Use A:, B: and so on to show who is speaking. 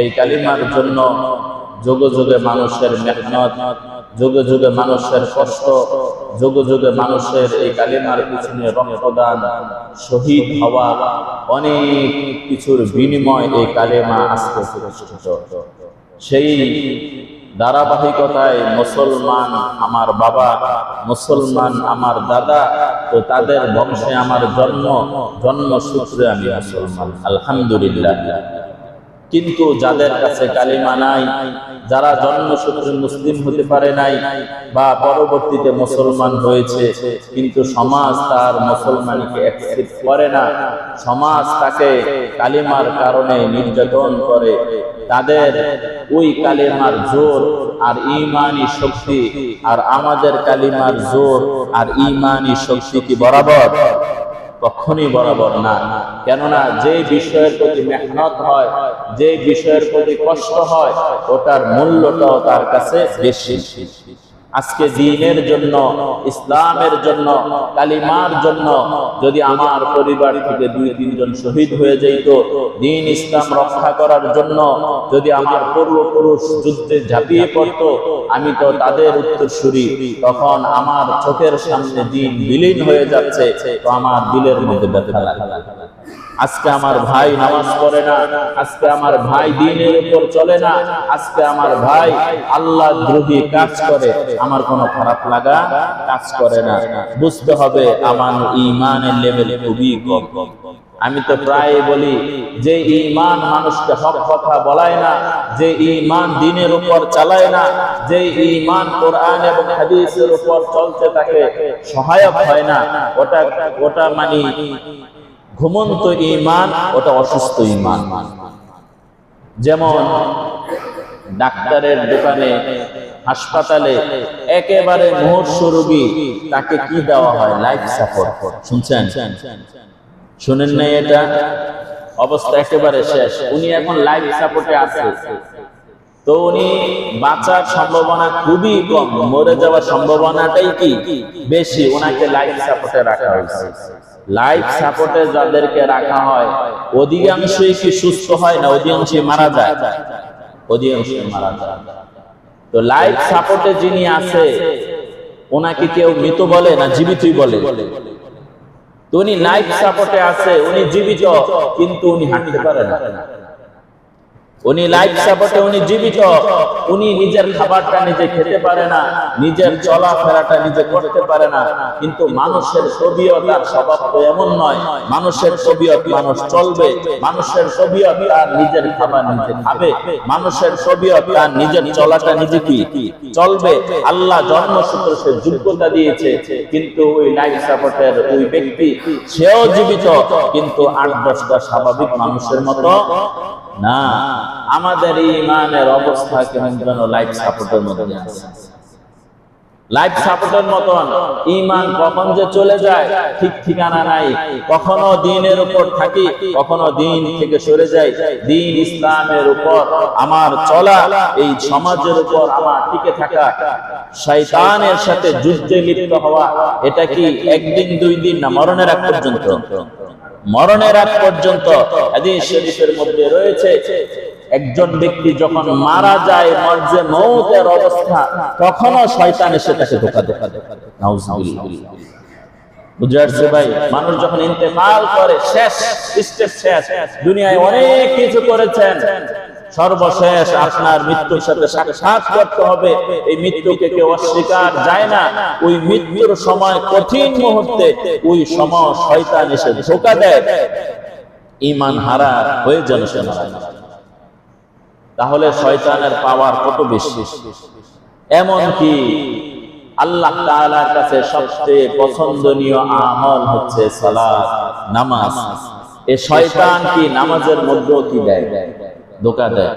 A: এই কালিমার জন্য যোগে যুগে মানুষের মেহনত, যুগে যুগে মানুষের কষ্ট, যুগে যুগে মানুষের এই কালিমার পিছনে রক্তদান, শহীদ হওয়া অনেক কিছুর বিনিময় এই কালেমা আজকে প্রতিষ্ঠিত। সেই ধারাবাহিকতায় মুসলমান আমার বাবা, মুসলমান আমার দাদা, তো তাদের বংশে আমার জন্ম, জন্মসূত্রে আমি মুসলমান, আলহামদুলিল্লাহ। কিন্তু যাদের কাছে কালিমা নাই, যারা জন্মসূত্রে মুসলিম হতে পারে নাই বা পরবর্তীতে মুসলমান হয়েছে, কিন্তু সমাজ তার মুসলমানকে অ্যাকসেপ্ট করে না, সমাজ তাকে কালিমার কারণে নির্যাতন করে। তাদের ওই কালিমার জোর আর ইমানি শক্তি, আর আমাদের কালিমার জোর আর ইমানি শক্তি কি বরাবর? কখনই বরাবর না। কেননা যে বিষয়ের প্রতি মেহনত হয় যে বিষয়ের প্রতি কষ্ট হয়, ওটার মূল্যটাও তার কাছে বেশি। আজকে দিনের জন্য, ইসলামের জন্য, কালিমার জন্য, যদি আমার পরিবার থেকে দুই, তিনজন শহীদ হয়ে যেত, দিন ইসলাম রক্ষা করার জন্য, যদি আমার পূর্বপুরুষ যুদ্ধে ঝাঁপিয়ে পড়তো, আমি তো তাদের উত্তরসূরি, তখন আমার চোখের সামনে দিন বিলীন হয়ে যাচ্ছে, তো আমার দিলের মধ্যে ব্যথা লাগে আজকে আমার ভাই নামাজ পড়ে না, আজকে আমার ভাই দিনের উপর চলে না, আজকে আমার ভাই আল্লাহ দ্রোহী কাজ করে, আমার কোনো খারাপ লাগা কাজ করে না। বুঝতে হবে আমার ইমানের লেভেল খুবই কম। আমি তো প্রায় বলি, যে ইমান মানুষকে হক কথা বলায় না, যে ইমান দিনের উপর চালায় না, যে ইমান কোরআন এবং হাদিসের উপর চলতে তাকে সহায়ক হয় না। ওটা ওটা মানে ঘুমন্ত ইমান ওটা অসুস্থ ইমান যেমন ডাক্তারের দোকানে, হাসপাতালে একেবারে মুহূর্ত রোগী তাকে কি দেওয়া হয়? লাইফ সাপোর্ট শুনছেন? শুনেন নাই এটা? অবস্থা একেবারে শেষ। উনি এখন লাইফ সাপোর্টে আছে। তো উনি বাঁচার সম্ভাবনা খুবই কম, মরে যাওয়ার সম্ভাবনাটাই কি? বেশি ওনাকে লাইফ সাপোর্টে রাখা হয়েছে। লাইফ সাপোর্টে যাদেরকে রাখা হয়, অধিকাংশই কি সুস্থ হয় না? অধিকাংশই মারা যায়। অধিকাংশই মারা যায়। তো লাইফ সাপোর্টে যিনি আছে ওনাকে কেউ মৃত বলে না জীবিতই বলে? তো উনি লাইফ সাপোর্টে আছে, উনি জীবিত, কিন্তু উনি হাঁটতে পারে না। উনি লাইফ সাপোর্টে উনি জীবিত। উনি নিজের খাবারটা নিজে খেতে পারে না, নিজের চলাফেরাটা নিজে করতে পারে না। কিন্তু মানুষের তবিয়ত আর স্বভাব তো এমন নয়। মানুষের তবিয়ত মানুষ চলবে, মানুষের তবিয়ত তার নিজের খাবার নিজে খাবে। মানুষের তবিয়ত তার নিজের চলাটা নিজে কি? চলবে। আল্লাহ জন্মসূত্র সে যোগ্যতা দিয়েছে, কিন্তু ওই লাইফ সাপোর্টের ওই ব্যক্তি, সেও জীবিত। কিন্তু আট দশটা স্বাভাবিক মানুষের মতো না, আমাদের ইমানের অবস্থা কেমন যেন লাইফ সাপোর্টের মধ্যে আছে। লাইফ সাপোর্টের মতন ইমান কখন যে চলে যায়, ঠিক ঠিকানা নাই। কখনো দিনের উপর থাকি, কখনো দিন থেকে সরে যাই। দিন ইসলামের উপর আমার চলা, এই সমাজের উপর আমার টিকে থাকা, শয়তানের সাথে যুদ্ধে লিপ্ত হওয়া, এটা কি একদিন দুই দিন না মরণের আগ পর্যন্ত? মরণের আগ পর্যন্ত মধ্যে রয়েছে, একজন ব্যক্তি যখন মারা যায় মর্জে মৌতের অবস্থা, তখনও শয়তান এসে তাকে ধোকা ধোকা ধোকা বুঝে আসছে ভাই? মানুষ যখন করে, শেষ শেষ, দুনিয়ায় অনেক কিছু করেছেন। সর্বশেষ আপনার মৃত্যুর সাথে সাক্ষাৎ করতে হবে। এই মৃত্যুকে কেউ অস্বীকার যায় না। ওই মৃত্যুর সময় কঠিন মুহূর্তে ওই সময় শয়তান এসে ধোকা দেয়। ইমান হারা হয়ে যেন। তাহলে শয়তানের পাওয়ার কত বেশি? এমন কি আল্লাহ তাআলার কাছে সবচেয়ে পছন্দনীয় আমল হচ্ছে সালাত, নামাজ। এ শয়তান কি নামাজের মধ্যেও কি দেয়? ধোকা দেয়